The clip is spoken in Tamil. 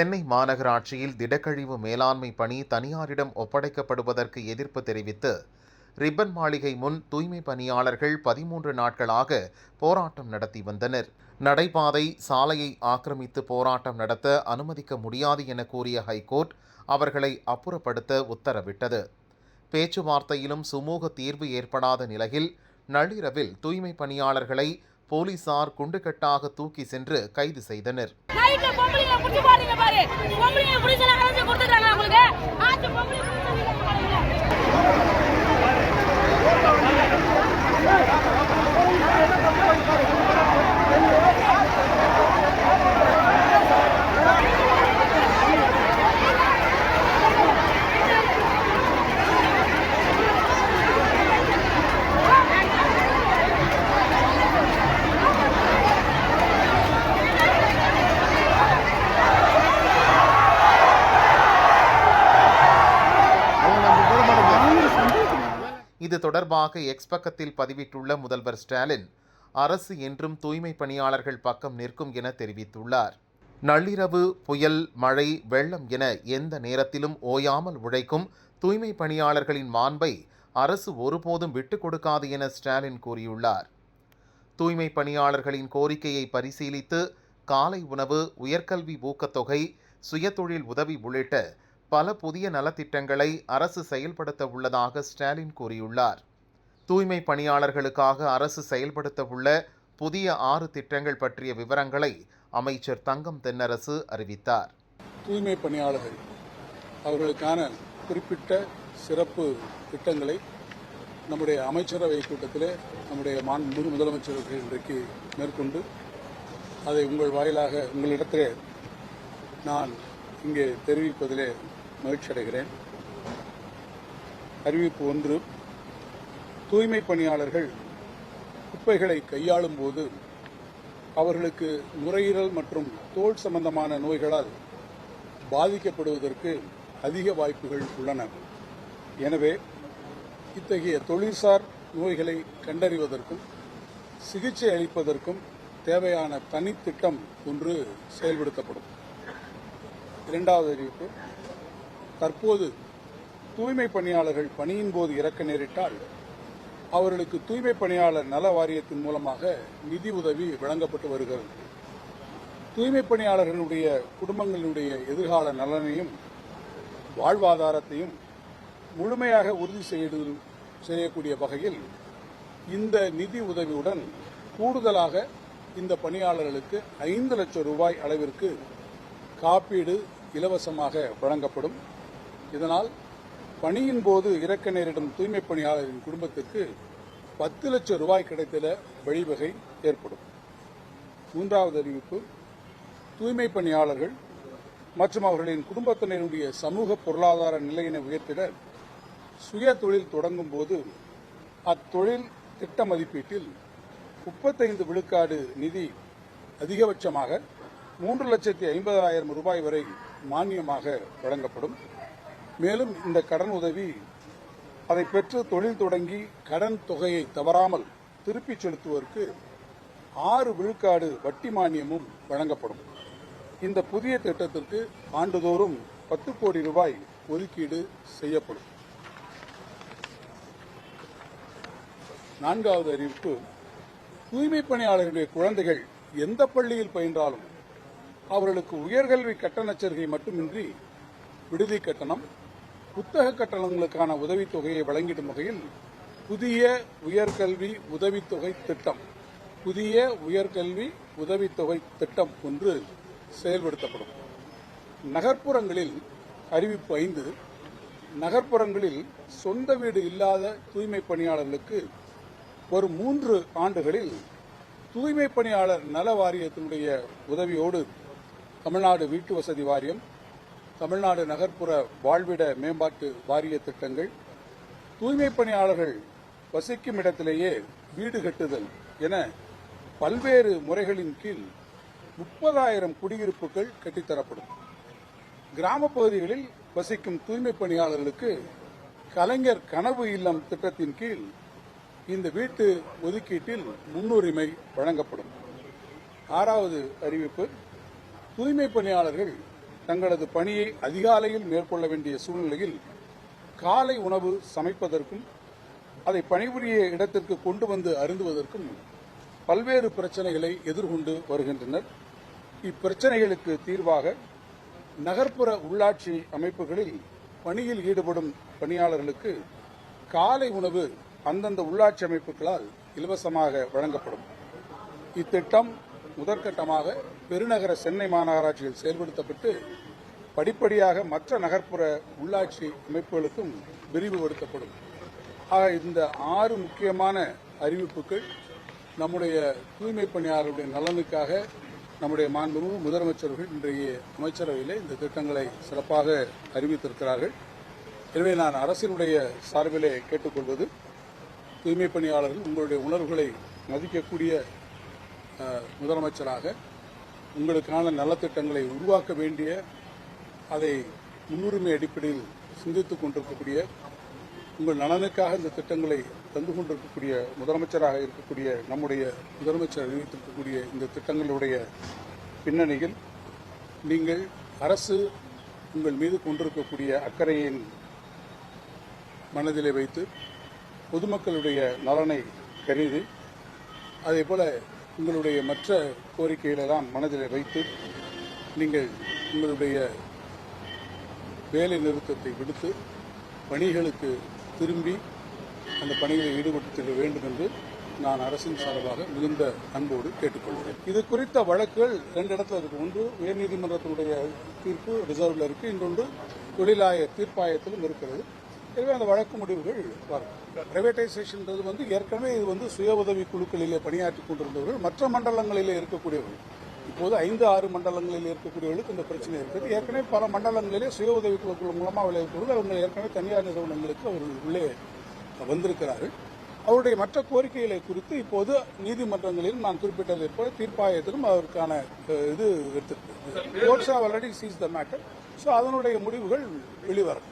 சென்னை மாநகராட்சியில் திடக்கழிவு மேலாண்மை பணி தனியாரிடம் ஒப்படைக்கப்படுவதற்கு எதிர்ப்பு தெரிவித்து ரிப்பன் மாளிகை முன் தூய்மை பணியாளர்கள் பதிமூன்று நாட்களாக போராட்டம் நடத்தி வந்தனர். நடைபாதை சாலையை ஆக்கிரமித்து போராட்டம் நடத்த அனுமதிக்க முடியாது என கூறிய ஹைகோர்ட் அவர்களை அப்புறப்படுத்த உத்தரவிட்டது. பேச்சுவார்த்தையிலும் சுமூக தீர்வு ஏற்படாத நிலையில் நள்ளிரவில் தூய்மை பணியாளர்களை போலீசார் குண்டுகட்டாக தூக்கி சென்று கைது செய்தனர். இது தொடர்பாக எக்ஸ் பக்கத்தில் பதிவிட்டுள்ள முதல்வர் ஸ்டாலின் அரசு என்றும் தூய்மை பணியாளர்கள் பக்கம் நிற்கும் என தெரிவித்துள்ளார். நள்ளிரவு புயல் மழை வெள்ளம் என எந்த நேரத்திலும் ஓயாமல் உழைக்கும் தூய்மை பணியாளர்களின் மாண்பை அரசு ஒருபோதும் விட்டுக் கொடுக்காது என ஸ்டாலின் கூறியுள்ளார். தூய்மை பணியாளர்களின் கோரிக்கையை பரிசீலித்து காலை உணவு உயர்கல்வி ஊக்கத்தொகை சுயதொழில் உதவி உள்ளிட்ட பல புதிய நலத்திட்டங்களை அரசு செயல்படுத்த உள்ளதாக ஸ்டாலின் கூறியுள்ளார். தூய்மை பணியாளர்களுக்காக அரசு செயல்படுத்த உள்ள புதிய ஆறு திட்டங்கள் பற்றிய விவரங்களை அமைச்சர் தங்கம் தென்னரசு அறிவித்தார். தூய்மை பணியாளர்கள் அவர்களுக்கான குறிப்பிட்ட சிறப்பு திட்டங்களை நம்முடைய அமைச்சரவை கூட்டத்திலே நம்முடைய மாண்பு முதலமைச்சர் இன்றைக்கு மேற்கொண்டு அதை உங்கள் வாயிலாக உங்களிடத்திலே நான் இங்கே தெரிவிப்பதிலே மகிழ்ச்சி அடைகிறேன் அறிவிப்பு ஒன்று தூய்மை பணியாளர்கள் குப்பைகளை கையாளும் போது அவர்களுக்கு நுரையீரல் மற்றும் தோல் சம்பந்தமான நோய்களால் பாதிக்கப்படுவதற்கு அதிக வாய்ப்புகள் உள்ளன. எனவே இத்தகைய தொழில்சார் நோய்களை கண்டறிவதற்கும் சிகிச்சை அளிப்பதற்கும் தேவையான தனித்திட்டம் ஒன்று செயல்படுத்தப்படும். இரண்டாவது அறிவிப்பு தற்போது தூய்மை பணியாளர்கள் பணியின் போது இறக்க நேரிட்டால் அவர்களுக்கு தூய்மை பணியாளர் நல வாரியத்தின் மூலமாக நிதி உதவி வழங்கப்பட்டு வருகிறது. தூய்மை பணியாளர்களுடைய குடும்பங்களுடைய எதிர்கால நலனையும் வாழ்வாதாரத்தையும் முழுமையாக உறுதி செய்து செய்யக்கூடிய வகையில் இந்த நிதி உதவியுடன் கூடுதலாக இந்த பணியாளர்களுக்கு ஐந்து லட்சம் ரூபாய் அளவிற்கு காப்பீடு இலவசமாக வழங்கப்படும். இதனால் பணியின் போது இறக்க நேரிடும் தூய்மை பணியாளரின் குடும்பத்திற்கு பத்து லட்சம் ரூபாய் கிடைத்திட வழிவகை ஏற்படும். மூன்றாவது அறிவிப்பு தூய்மை பணியாளர்கள் மற்றும் அவர்களின் குடும்பத்தினருடைய சமூக பொருளாதார நிலையினை உயர்த்திட சுய தொழில் தொடங்கும் போது அத்தொழில் திட்ட மதிப்பீட்டில் முப்பத்தைந்து விழுக்காடு நிதி அதிகபட்சமாக மூன்று லட்சத்தி ஐம்பதாயிரம் ரூபாய் வரை மானியமாக வழங்கப்படும். மேலும் இந்த கடன் உதவி அதை பெற்று தொழில் தொடங்கி கடன் தொகையை தவறாமல் திருப்பிச் செலுத்துவதற்கு ஆறு விழுக்காடு வட்டி மானியமும் வழங்கப்படும். இந்த புதிய திட்டத்திற்கு ஆண்டுதோறும் பத்து கோடி ரூபாய் ஒதுக்கீடு செய்யப்படும். நான்காவது அறிவிப்பு தூய்மை பணியாளர்களுடைய குழந்தைகள் எந்த பள்ளியில் பயின்றாலும் அவர்களுக்கு உயர்கல்வி கட்டணச் சலுகை மட்டுமின்றி விடுதி கட்டணம் புத்தக கட்டணங்களுக்கான உதவித்தொகையை வழங்கிடும் வகையில் புதிய உயர்கல்வி உதவித்தொகை திட்டம் புதிய உயர்கல்வி உதவித்தொகை திட்டம் ஒன்று செயல்படுத்தப்படும். நகர்ப்புறங்களில் அறிவிப்பு ஐந்து நகர்ப்புறங்களில் சொந்த வீடு இல்லாத தூய்மை பணியாளர்களுக்கு ஒரு மூன்று ஆண்டுகளில் தூய்மை பணியாளர் நல வாரியத்தினுடைய உதவியோடு தமிழ்நாடு வீட்டு வசதி வாரியம் தமிழ்நாடு நகர்ப்புற வாழ்விட மேம்பாட்டு வாரிய திட்டங்கள் தூய்மை பணியாளர்கள் வசிக்கும் இடத்திலேயே வீடு கட்டுதல் என பல்வேறு முறைகளின் கீழ் முப்பதாயிரம் குடியிருப்புகள் கட்டித்தரப்படும் கிராமப் பகுதிகளில் வசிக்கும் தூய்மை பணியாளர்களுக்கு கலைஞர் கனவு இல்லம் திட்டத்தின் கீழ் இந்த வீட்டு ஒதுக்கீட்டில் முன்னுரிமை வழங்கப்படும். ஆறாவது அறிவிப்பு தூய்மை பணியாளர்கள் தங்களது பணியை அதிகாலையில் மேற்கொள்ள வேண்டிய சூழ்நிலையில் காலை உணவு சமைப்பதற்கும் அதை பணிபுரிய இடத்திற்கு கொண்டு வந்து அருந்துவதற்கும் பல்வேறு பிரச்சனைகளை எதிர்கொண்டு வருகின்றனர். இப்பிரச்சனைகளுக்கு தீர்வாக நகர்ப்புற உள்ளாட்சி அமைப்புகளில் பணியில் ஈடுபடும் பணியாளர்களுக்கு காலை உணவு அந்தந்த உள்ளாட்சி அமைப்புகளால் இலவசமாக வழங்கப்படும். இத்திட்டம் முதற்கட்டமாக பெருநகர சென்னை மாநகராட்சியில் செயல்படுத்தப்பட்டு படிப்படியாக மற்ற நகர்ப்புற உள்ளாட்சி அமைப்புகளுக்கும் விரிவுபடுத்தப்படும் ஆக இந்த ஆறு முக்கியமான அறிவிப்புகள் நம்முடைய தூய்மை பணியாளர்களுடைய நலனுக்காக நம்முடைய மாண்புமிகு முதலமைச்சர்கள் இன்றைய அமைச்சரவையிலே இந்த திட்டங்களை சிறப்பாக அறிவித்திருக்கிறார்கள். எனவே நான் அரசினுடைய சார்பிலே கேட்டுக்கொள்வது தூய்மை பணியாளர்கள் உங்களுடைய உணர்வுகளை மதிக்கக்கூடிய முதலமைச்சராக உங்களுக்கான நலத்திட்டங்களை உருவாக்க வேண்டிய அதை முன்னுரிமை அடிப்படையில் சிந்தித்துக் கொண்டிருக்கக்கூடிய உங்கள் நலனுக்காக இந்த திட்டங்களை தந்து கொண்டிருக்கக்கூடிய முதலமைச்சராக இருக்கக்கூடிய நம்முடைய முதலமைச்சர் அறிவித்திருக்கக்கூடிய இந்த திட்டங்களுடைய பின்னணியில் நீங்கள் அரசு உங்கள் மீது கொண்டிருக்கக்கூடிய அக்கறையின் மனதிலே வைத்து பொதுமக்களுடைய நலனை கருதி அதே போல உங்களுடைய மற்ற கோரிக்கைகளெல்லாம் மனதில் வைத்து நீங்கள் உங்களுடைய வேலை நிறுத்தத்தை விடுத்து பணிகளுக்கு திரும்பி அந்த பணிகளை ஈடுபட்டு செல்ல வேண்டும் என்று நான் அரசின் சார்பாக மிகுந்த அன்போடு கேட்டுக்கொள்கிறேன். இது குறித்த வழக்குகள் ரெண்டு இடத்துல இருக்கு. ஒன்று உயர்நீதிமன்றத்தினுடைய தீர்ப்பு ரிசர்வ்ல இருக்கு. இன்னொன்று தொழிலாய தீர்ப்பாயத்திலும் இருக்கிறது. எனவே அந்த வழக்கு முடிவுகள் வரும். பிரைவேட்டைசேஷன்ன்றது வந்து ஏற்கனவே இது வந்து சுய உதவி குழுக்களிலே பணியாற்றி கொண்டிருந்தவர்கள் மற்ற மண்டலங்களிலே இருக்கக்கூடியவர்கள். இப்போது ஐந்து ஆறு மண்டலங்களில் இருக்கக்கூடியவர்களுக்கு இந்த பிரச்சனை இருக்குது. ஏற்கனவே பல மண்டலங்களிலே சுய உதவி குழுக்கள் மூலமாக விளைவிப்பவர்கள் அவங்க ஏற்கனவே தனியார் நிறுவனங்களுக்கு அவர்கள் உள்ளே வந்திருக்கிறார்கள். அவருடைய மற்ற கோரிக்கைகளை குறித்து இப்போது நீதிமன்றங்களிலும் நான் குறிப்பிட்டதை போல தீர்ப்பாயத்திலும் அதற்கான இது எடுத்திருக்கு courts already seize the matter so அதனுடைய முடிவுகள் வெளிவரும்.